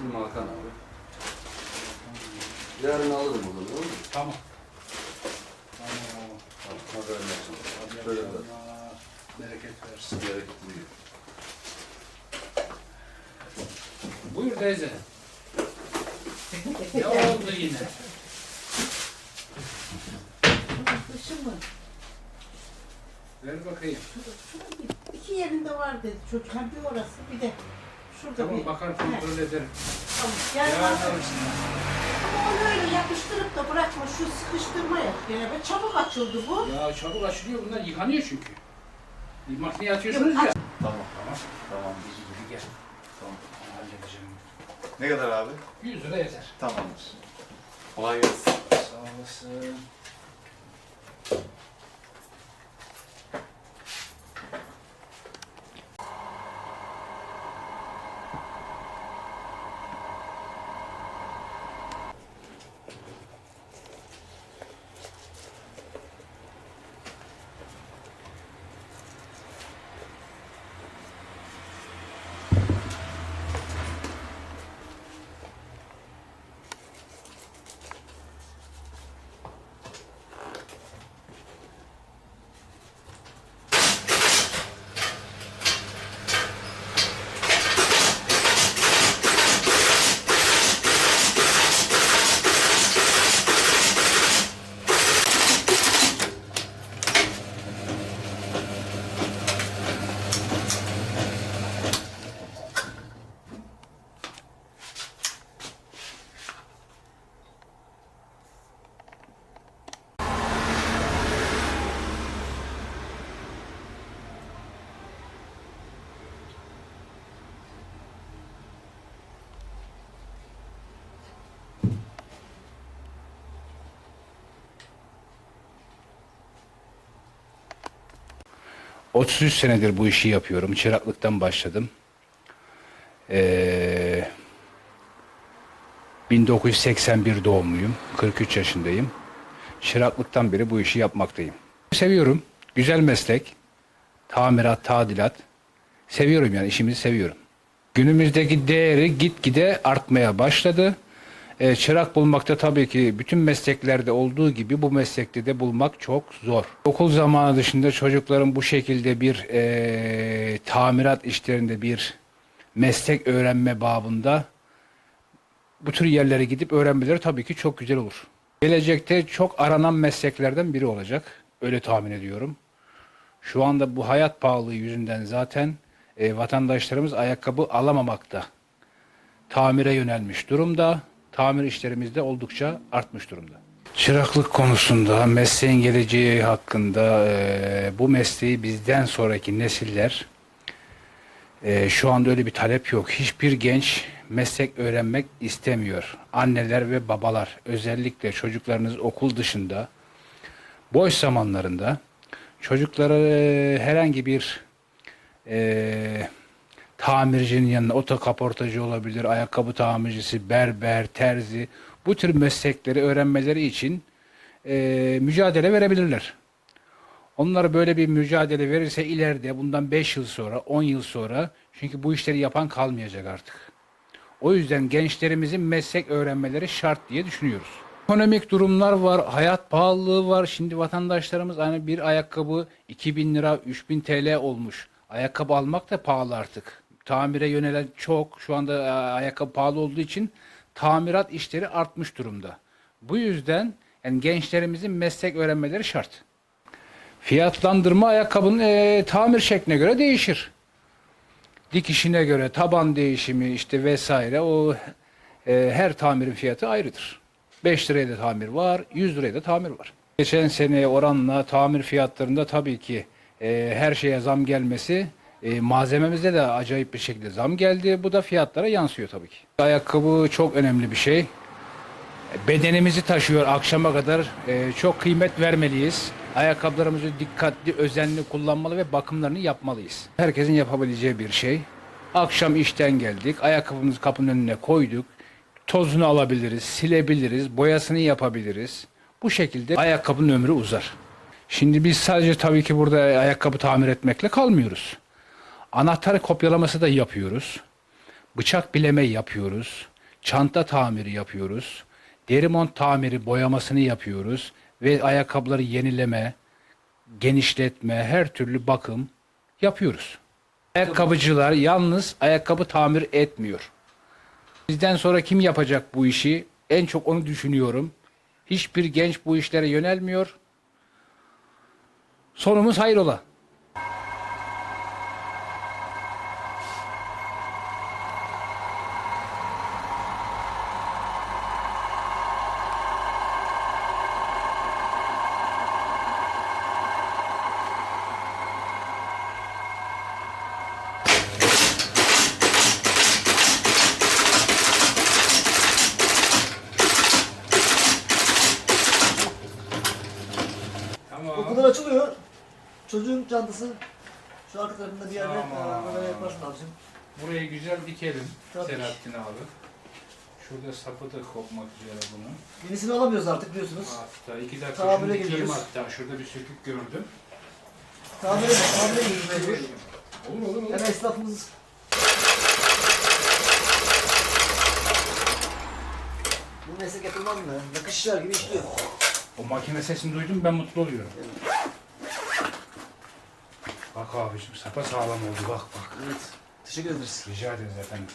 İsmim Hakan abi. Yarın alırım onu değil mi? Tamam. Tamam. Tamam. Haberleşelim. Hadi Şöyle Allah biraz bereket versin. Buyur teyze. ne oldu yine? Kışın mı? Ver bakayım. Şurada bir, iki yerinde var dedi çocuk. Ha bir orası bir de şurada Tamam bir. bakar He, kontrol ederim. Tamam. Yani Yarın alırsın. ama onu öyle yapıştırıp da bırakma şu sıkıştırma yap gene be. Çabuk açıldı bu. Ya çabuk açılıyor bunlar yıkanıyor çünkü. Bir makineye atıyorsunuz ya. Tamam. Tamam. Tamam. Bizi gibi gel. Tamam. Ben halledeceğim. Ne kadar abi? 100 lira yeter. Tamamdır. Kolay gelsin. Sağ olasın. ...33 senedir bu işi yapıyorum. Çıraklıktan başladım. Ee, 1981 doğumluyum. 43 yaşındayım. Çıraklıktan beri bu işi yapmaktayım. Seviyorum. Güzel meslek. Tamirat, tadilat. Seviyorum yani işimizi seviyorum. Günümüzdeki değeri gitgide artmaya başladı. Ee, çırak bulmakta tabii ki bütün mesleklerde olduğu gibi bu meslekte de bulmak çok zor. Okul zamanı dışında çocukların bu şekilde bir eee, tamirat işlerinde bir meslek öğrenme babında bu tür yerlere gidip öğrenmeleri tabii ki çok güzel olur. Gelecekte çok aranan mesleklerden biri olacak. Öyle tahmin ediyorum. Şu anda bu hayat pahalılığı yüzünden zaten e, vatandaşlarımız ayakkabı alamamakta. Tamire yönelmiş durumda. Tamir işlerimiz de oldukça artmış durumda. Çıraklık konusunda, mesleğin geleceği hakkında e, bu mesleği bizden sonraki nesiller e, şu anda öyle bir talep yok. Hiçbir genç meslek öğrenmek istemiyor. Anneler ve babalar özellikle çocuklarınız okul dışında boş zamanlarında çocukları e, herhangi bir e, tamircinin yanına otokaportacı olabilir, ayakkabı tamircisi, berber, terzi bu tür meslekleri öğrenmeleri için e, mücadele verebilirler. Onlar böyle bir mücadele verirse ileride bundan 5 yıl sonra, 10 yıl sonra çünkü bu işleri yapan kalmayacak artık. O yüzden gençlerimizin meslek öğrenmeleri şart diye düşünüyoruz. Ekonomik durumlar var, hayat pahalılığı var. Şimdi vatandaşlarımız hani bir ayakkabı 2000 lira, 3000 TL olmuş. Ayakkabı almak da pahalı artık. Tamire yönelen çok. Şu anda e, ayakkabı pahalı olduğu için tamirat işleri artmış durumda. Bu yüzden yani gençlerimizin meslek öğrenmeleri şart. Fiyatlandırma ayakkabının e, tamir şekline göre değişir. Dikişine göre taban değişimi işte vesaire o e, her tamirin fiyatı ayrıdır. 5 liraya da tamir var, 100 liraya da tamir var. Geçen seneye oranla tamir fiyatlarında tabii ki e, her şeye zam gelmesi e, malzememizde de acayip bir şekilde zam geldi. Bu da fiyatlara yansıyor tabii ki. Ayakkabı çok önemli bir şey. Bedenimizi taşıyor akşama kadar. E, çok kıymet vermeliyiz. Ayakkabılarımızı dikkatli, özenli kullanmalı ve bakımlarını yapmalıyız. Herkesin yapabileceği bir şey. Akşam işten geldik, ayakkabımızı kapının önüne koyduk. Tozunu alabiliriz, silebiliriz, boyasını yapabiliriz. Bu şekilde ayakkabının ömrü uzar. Şimdi biz sadece tabii ki burada ayakkabı tamir etmekle kalmıyoruz. Anahtar kopyalaması da yapıyoruz. Bıçak bileme yapıyoruz. çanta tamiri yapıyoruz. Deri mont tamiri boyamasını yapıyoruz ve ayakkabıları yenileme, genişletme, her türlü bakım yapıyoruz. Ayakkabıcılar yalnız ayakkabı tamir etmiyor. Bizden sonra kim yapacak bu işi? En çok onu düşünüyorum. Hiçbir genç bu işlere yönelmiyor. Sonumuz hayrola. Tamam. Okullar açılıyor. Çantası şu arka tarafında bir yerde Tamam. Böyle yaparsın abicim. Burayı güzel dikelim Tabii. Selahattin abi. Şurada sapı da kopmak üzere bunun. Yenisini alamıyoruz artık biliyorsunuz. Hatta iki dakika Tamire şunu dikeyim gidiyoruz. hatta. Şurada bir sökük gördüm. Tamire, tamire gidiyoruz mecbur. Olur olur olur. Hem esnafımız bu meslek yapılmaz mı? Nakış işler gibi işliyor. O makine sesini duydum ben mutlu oluyorum. Bak abicim sapa sağlam oldu bak bak. Evet. Teşekkür ederiz. Rica ederiz efendim.